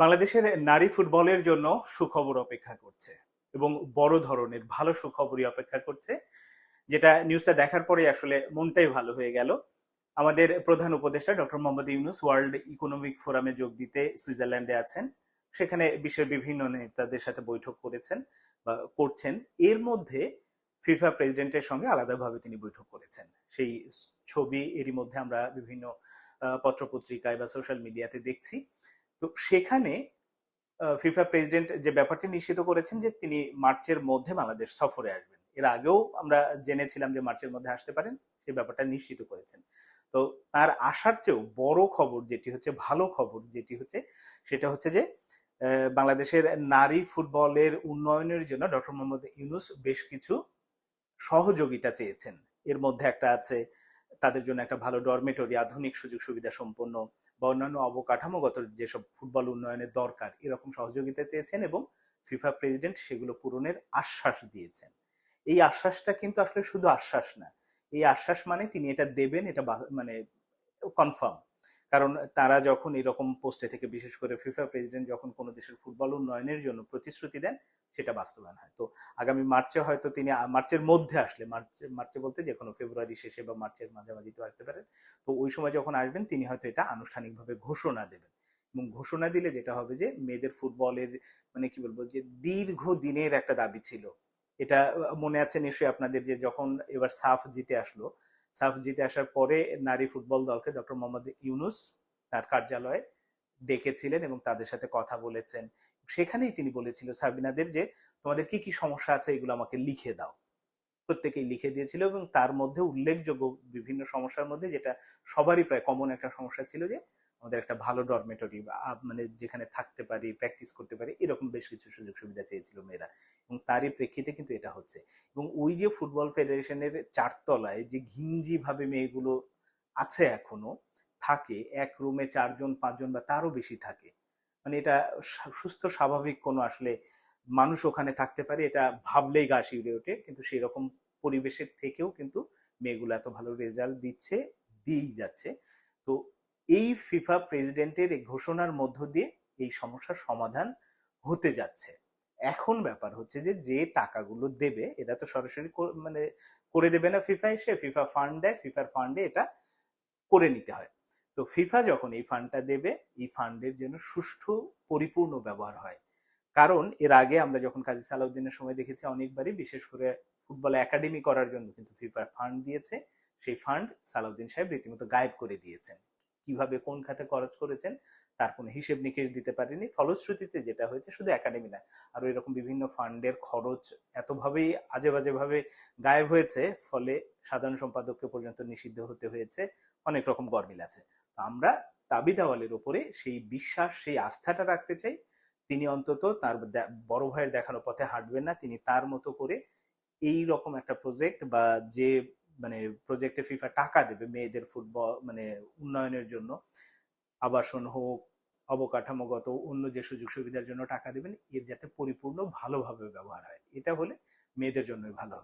বাংলাদেশের নারী ফুটবলের জন্য সুখবর অপেক্ষা করছে এবং বড় ধরনের ভালো সুখবরই অপেক্ষা করছে। যেটা নিউজটা দেখার পরে আসলে মনটাই ভালো হয়ে গেল। আমাদের প্রধান উপদেষ্টা doctor Muhammad Yunus World Economic ফোরামে যোগ দিতে সুইজারল্যান্ডে আছেন। সেখানে বিশ্বের বিভিন্ন নেতাদের সাথে বৈঠক করেছেন বা করছেন। এর মধ্যে ফিফা প্রেসিডেন্টের সঙ্গে আলাদাভাবে তিনি বৈঠক করেছেন। সেই ছবি এরই মধ্যে আমরা বিভিন্ন পত্রপত্রিকায় বা সোশ্যাল মিডিয়াতে দেখছি। তো সেখানে ফিফা প্রেসিডেন্ট যে ব্যাপারটি নিশ্চিত করেছেন যে তিনি মার্চের মধ্যে বাংলাদেশ সফরে আসবেন। এর আগেও আমরা জেনেছিলাম যে মার্চের মধ্যে আসতে পারেন সেই ব্যাপারটা নিশ্চিত করেছেন। তো তার আসার চেয়েও বড় খবর যেটি হচ্ছে, ভালো খবর যেটি হচ্ছে, সেটা হচ্ছে যে বাংলাদেশের নারী ফুটবলের উন্নয়নের জন্য ডক্টর মোহাম্মদ ইউনুস বেশ কিছু সহযোগিতা চেয়েছেন। এর মধ্যে একটা আছে, তাদের জন্য একটা ভালো ডরমেটরি, আধুনিক সুযোগ সুবিধা সম্পন্ন বা অন্যান্য অবকাঠামোগত যেসব ফুটবল উন্নয়নের দরকার, এরকম সহযোগিতা চেয়েছেন এবং ফিফা প্রেসিডেন্ট সেগুলো পূরণের আশ্বাস দিয়েছেন। এই আশ্বাসটা কিন্তু আসলে শুধু আশ্বাস না, এই আশ্বাস মানে তিনি এটা দেবেন, এটা মানে কনফার্ম কারণ তারা যখন এরকম পোস্টে থেকে, বিশেষ করে ফিফা প্রেসিডেন্ট যখন কোনো দেশের ফুটবল উন্নয়নের জন্য প্রতিশ্রুতি দেন, সেটা বাস্তবায়ন হয়। তো আগামী মার্চে হয়তো তিনি মার্চের মধ্যে আসলে, মার্চে মার্চে বলতে যে কোনো ফেব্রুয়ারি শেষে বা মার্চের মাঝামাঝিতেও আসতে পারেন। তো ওই সময় যখন আসবেন, তিনি হয়তো এটা আনুষ্ঠানিকভাবে ঘোষণা দেবেন। এবং ঘোষণা দিলে যেটা হবে যে, মেয়েদের ফুটবলের মানে কি বলব, যে দীর্ঘ দিনের একটা দাবি ছিল। এটা মনে আছে নিশ্চয়ই আপনাদের যে যখন এবার সাফ জিতে আসলো সাফ জিতে আসার পরে নারী ফুটবল দলকে ডক্টর মোহাম্মদ ইউনুস তার কার্যালয়ে ডেকেছিলেন এবং তাদের সাথে কথা বলেছেন। সেখানেই তিনি বলেছিল সাবিনাদের যে তোমাদের কি কি সমস্যা আছে এগুলো আমাকে লিখে দাও। প্রত্যেকেই লিখে দিয়েছিল এবং তার মধ্যে উল্লেখযোগ্য বিভিন্ন সমস্যার মধ্যে যেটা সবারই প্রায় কমন একটা সমস্যা ছিল যে আমাদের একটা ভালো ডরমেটরি বা মানে যেখানে থাকতে পারি প্র্যাকটিস করতে পারি, এরকম বেশ কিছু সুযোগ সুবিধা চেয়েছিল মেয়েরা। এবং তারই প্রেক্ষিতে কিন্তু এটা হচ্ছে। এবং ওই যে ফুটবল ফেডারেশনের চারতলায় যে ঘিঞ্জি ভাবে মেয়েগুলো আছে এখনও, থাকে, এক রুমে চারজন, পাঁচজন বা তারও বেশি থাকে। মানে এটা সুস্থ, স্বাভাবিক কোনো আসলে মানুষ ওখানে থাকতে পারে, এটা ভাবলেই গা শিউরে ওঠে। কিন্তু সেই রকম পরিবেশের থেকেও কিন্তু মেয়েগুলো এত ভালো রেজাল্ট দিচ্ছে, দিয়েই যাচ্ছে। এই ফিফা প্রেসিডেন্টের এই ঘোষণার মধ্য দিয়ে এই সমস্যার সমাধান হতে যাচ্ছে। এখন ব্যাপার হচ্ছে যে যে টাকাগুলো দেবে, এটা তো সরাসরি মানে করে দেবে না ফিফা এসে, ফিফা ফান্ড দেয়, ফিফার ফান্ডে এটা করে নিতে হয়। তো ফিফা যখন এই ফান্ডটা দেবে, এই ফান্ডের জন্য সুষ্ঠু, পরিপূর্ণ ব্যবহার হয়। কারণ এর আগে আমরা যখন কাজী সালাউদ্দিনের সময় দেখেছি অনেকবারই, বিশেষ করে ফুটবল একাডেমি করার জন্য কিন্তু ফিফার ফান্ড দিয়েছে, সেই ফান্ড সালাউদ্দিন সাহেব রীতিমতো গায়েব করে দিয়েছেন। কীভাবে কোন খাতে খরচ করেছেন, তার কোনো হিসেব নিকেশ দিতে পারেনি। ফলশ্রুতিতে যেটা হয়েছে শুধু একাডেমি না আরও এরকম বিভিন্ন ফান্ডের খরচ এতভাবেই আজে বাজে ভাবে গায়েব হয়েছে, ফলে সাধারণ সম্পাদককে পর্যন্ত নিষিদ্ধ হতে হয়েছে, অনেক রকম গরমিল আছে। তো আমরা তাবি দেওয়ালের উপরে সেই বিশ্বাস, সেই আস্থাটা রাখতে চাই। তিনি অন্তত তার বড় ভাইয়ের দেখানো পথে হাঁটবেন না, তিনি তার মতো করে এই রকম একটা প্রজেক্ট বা যে মানে প্রজেক্টে ফিফা টাকা দেবে মেয়েদের ফুটবল মানে উন্নয়নের জন্য। আবাসন হোক অবকাঠামোগত অন্য যে সুযোগ সুবিধার জন্য টাকা দেবেন, এর যাতে পরিপূর্ণ ভালোভাবে ব্যবহার হয়। এটা হলে মেয়েদের জন্যই ভালো